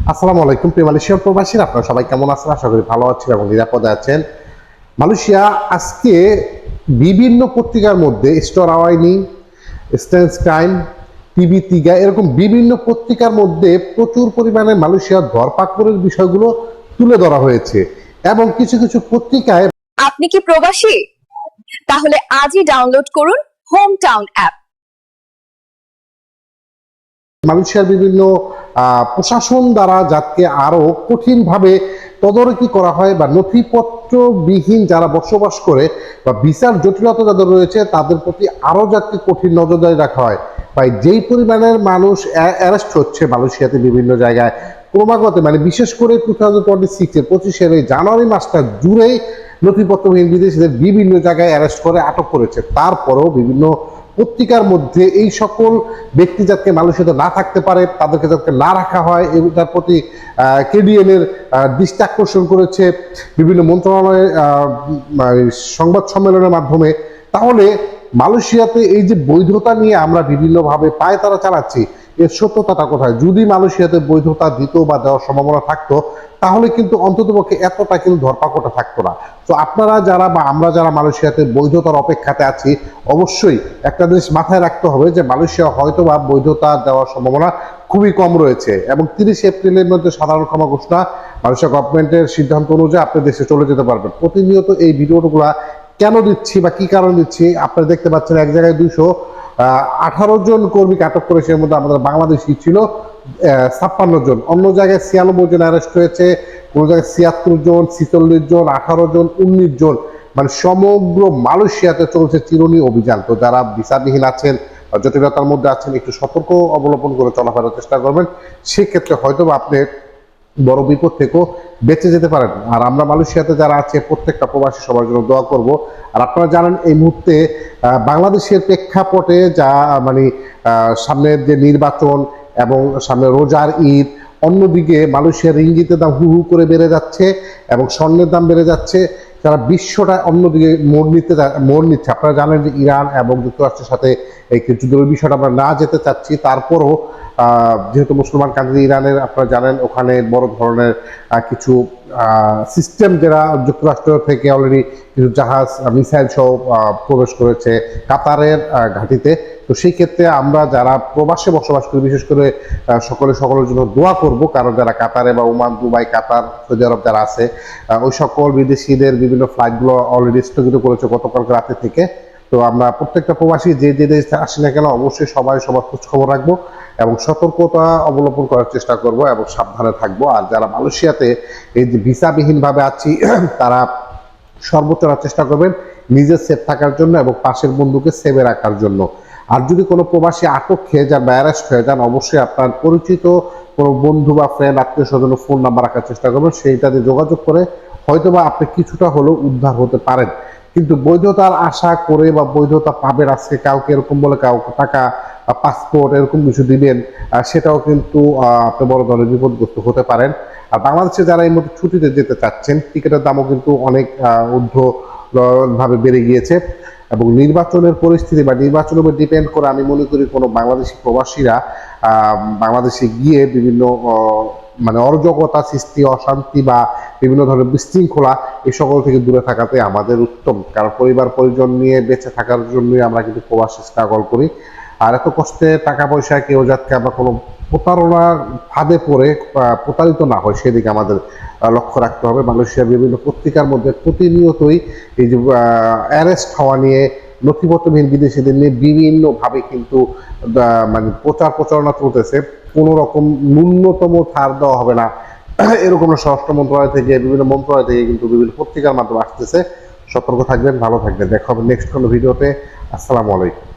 আসসালামু আলাইকুম প্রিয় মালয়েশিয়ার প্রবাসীরা আপনারা সবাই কেমন আছেন? আশা করি ভালো আছেন এবং নিরাপদে আছেন। মালয়েশিয়া আজকে বিভিন্ন পত্রিকার মধ্যে স্টোর আওয়াইনি স্ট্যান্স টাইম টিভি তিগা এরকম বিভিন্ন পত্রিকার মধ্যে প্রচুর পরিমাণে মালয়েশিয়ার ধরপাকড়ের বিষয়গুলো তুলে ধরা হয়েছে এবং কিছু কিছু পত্রিকায় আপনি কি প্রবাসী? তাহলে আজই ডাউনলোড করুন হোম টাউন অ্যাপ মালয়েশিয়ার বিভিন্ন প্রশাসন দ্বারা যাতে আরও কঠিনভাবে তদারকি করা হয় বা নথিপত্রবিহীন যারা বসবাস করে বা বিচার জটিলতা যাদের রয়েছে, তাদের প্রতি আরও যাতে কঠিন নজরদারি রাখা হয়। বা যেই পরিমাণের মানুষ অ্যারেস্ট হচ্ছে মালয়েশিয়াতে বিভিন্ন জায়গায়, ক্রমাগত মানে বিশেষ করে টু থাউজেন্ড টোয়েন্টি সিক্সের পঁচিশের এই জানুয়ারি মাসটা জুড়েই নথিপত্রবিহীন বিদেশিদের বিভিন্ন জায়গায় অ্যারেস্ট করে, আটক করেছে। তারপরেও বিভিন্ন পত্রিকার মধ্যে এই সকল ব্যক্তি যাতে মানুষের না থাকতে পারে, তাদেরকে যাতে না রাখা হয় এবং তার প্রতি কেডিএনের দৃষ্টি আকর্ষণ করেছে বিভিন্ন মন্ত্রণালয়ের সংবাদ সম্মেলনের মাধ্যমে, তাহলে মালয়েশিয়াতে এই যে বৈধতা নিয়ে আমরা বিভিন্নভাবে পায় তারা চালাচ্ছি এর সত্যতাটা কোথায়? যদি মালয়েশিয়াতে বৈধতা দিত বা দেওয়ার সম্ভাবনা থাকতো, তাহলে কিন্তু অন্ততপক্ষে এতটা কিন্তু ধরপাকটা থাকতো না। তো আপনারা যারা বা আমরা যারা মালয়েশিয়াতে বৈধতার অপেক্ষাতে আছি, অবশ্যই একটা জিনিস মাথায় রাখতে হবে যে মালয়েশিয়া হয়তো বা বৈধতা দেওয়ার সম্ভাবনা খুবই কম রয়েছে এবং তিরিশ এপ্রিলের মধ্যে সাধারণ ক্ষমা ঘোষণা, মালয়েশিয়া গভর্নমেন্টের সিদ্ধান্ত অনুযায়ী আপনি দেশে চলে যেতে পারবেন। প্রতিনিয়ত এই ভিডিওগুলা কেন দিচ্ছি বা কি কারণ দিচ্ছি আপনারা দেখতে পাচ্ছেন এক জায়গায় দুইশো আঠারো জন কর্মীকে আটক করেছে, এর মধ্যে আমাদের বাংলাদেশি ছিল ছাপ্পান্ন জন। অন্য জায়গায় ছিয়ানব্বই জন অ্যারেস্ট হয়েছে, কোনো জায়গায় ছিয়াত্তর জন, ছিচল্লিশ জন, আঠারো জন, উনিশ জন। মানে সমগ্র মালয়েশিয়াতে চলছে চিরুনি অভিযান। তো যারা বিচারবিহীন আছেন জটিলতার মধ্যে আছেন, একটু সতর্ক অবলম্বন করে চলাফেরার চেষ্টা করবেন। সেক্ষেত্রে হয়তো আপনি বড় বিপদ থেকেও বেঁচে যেতে পারেন। আর আমরা মালয়েশিয়াতে যারা আছে, প্রত্যেকটা প্রবাসী সবার জন্য দোয়া করব। আর আপনারা জানেন, এই মুহূর্তে বাংলাদেশের প্রেক্ষাপটে যা মানে সামনের যে নির্বাচন এবং সামনে রোজার ঈদ, অন্যদিকে মালয়েশিয়ার রিঙ্গিতের দাম হু হু করে বেড়ে যাচ্ছে এবং স্বর্ণের দাম বেড়ে যাচ্ছে। তারা বিশ্বটা অন্যদিকে মোড় নিতে মোড় নিচ্ছে, আপনারা জানেন যে ইরান এবং যুক্তরাষ্ট্রের সাথে এই যুদ্ধের বিষয়টা আমরা না যেতে চাচ্ছি। তারপরও যেহেতু মুসলমান কান্ট্রি ইরানের, আপনারা জানেন, ওখানে বড় ধরনের কিছু সিস্টেম যারা যুক্তরাষ্ট্র থেকে অলরেডি কিছু জাহাজ মিসাইল সহ প্রবেশ করেছে কাতারের ঘাঁটিতে। তো সেই ক্ষেত্রে আমরা যারা প্রবাসে বসবাস করি, বিশেষ করে সকলে সকলের জন্য দোয়া করব। কারণ যারা কাতারে বা Oman, Dubai, Qatar, Saudi Arab যারা আছে ওই সকল বিদেশিদের বিভিন্ন ফ্লাইটগুলো অলরেডি স্থগিত করেছে গতকালকে রাতে থেকে। তো আমরা প্রত্যেকটা প্রবাসী যে যে দেশ আসি না কেন অবশ্যই সবাই সবার খোঁজ খবর রাখব এবং সতর্কতা অবলম্বন করার চেষ্টা করব এবং সাবধানে থাকব। আর যারা মালয়েশিয়াতে এই যে ভিসাবিহীনভাবে আছি, তারা সর্বোচ্চ চেষ্টা করবেন নিজের সেফ থাকার জন্য এবং পাশের বন্ধুকে সেভে রাখার জন্য। আর যদি কোনো প্রবাসী আটক খেয়ে যান বা অ্যারেস্ট হয়ে যান, অবশ্যই আপনার পরিচিত কোনো বন্ধু বা ফ্রেন্ড আত্মীয় স্বজনের ফোন নাম্বার রাখার চেষ্টা করবেন। সেইটাতে যোগাযোগ করে হয়তোবা আপনি কিছুটা হলেও উদ্ধার হতে পারেন। কিন্তু বৈধতার আশা করে বা বৈধতা পাবেন আজকে কাউকে এরকম বলে কাউকে টাকা পাসপোর্ট এরকম কিছু দিবেন সেটাও কিন্তু আপনি বড় ধরনের বিপদগ্রস্ত হতে পারেন। আর বাংলাদেশে যারা এই মুহূর্তে ছুটিতে যেতে চাচ্ছেন, টিকিটের দামও কিন্তু অনেক ঊর্ধ্বভাবে ভাবে বেড়ে গিয়েছে। এবং নির্বাচনের পরিস্থিতি বা নির্বাচনের উপর ডিপেন্ড করে আমি মনে করি কোনো বাংলাদেশি প্রবাসীরা বাংলাদেশে গিয়ে বিভিন্ন মানে অরাজকতা সৃষ্টি, অশান্তি বা বিভিন্ন ধরনের বিশৃঙ্খলা এই সকল থেকে দূরে থাকাতে আমাদের উত্তম। কারণ পরিবার পরিজন নিয়ে বেঁচে থাকার জন্যই আমরা কিন্তু প্রবাসী স্ট্রাগল করি। আর এত কষ্টে টাকা পয়সা কেউ যাতে আমরা কোনো প্রতারণার ফাঁদে পড়ে প্রতারিত না হয় সেদিকে আমাদের লক্ষ্য রাখতে হবে। মালয়েশিয়ার বিভিন্ন পত্রিকার মধ্যে প্রতিনিয়তই এই যে অ্যারেস্ট হওয়া নিয়ে, নথিপত্রবিহীন বিদেশিদের নিয়ে বিভিন্নভাবে কিন্তু মানে প্রচার প্রচারণা চলতেছে। কোনো রকম ন্যূনতম ছাড় দেওয়া হবে না। এরকম স্বরাষ্ট্র মন্ত্রণালয় থেকে, বিভিন্ন মন্ত্রণালয় থেকে কিন্তু বিভিন্ন পত্রিকার মাধ্যমে আসতেছে। সতর্ক থাকবেন, ভালো থাকবেন। দেখা হবে নেক্সট কোনো ভিডিওতে। আসসালামু আলাইকুম।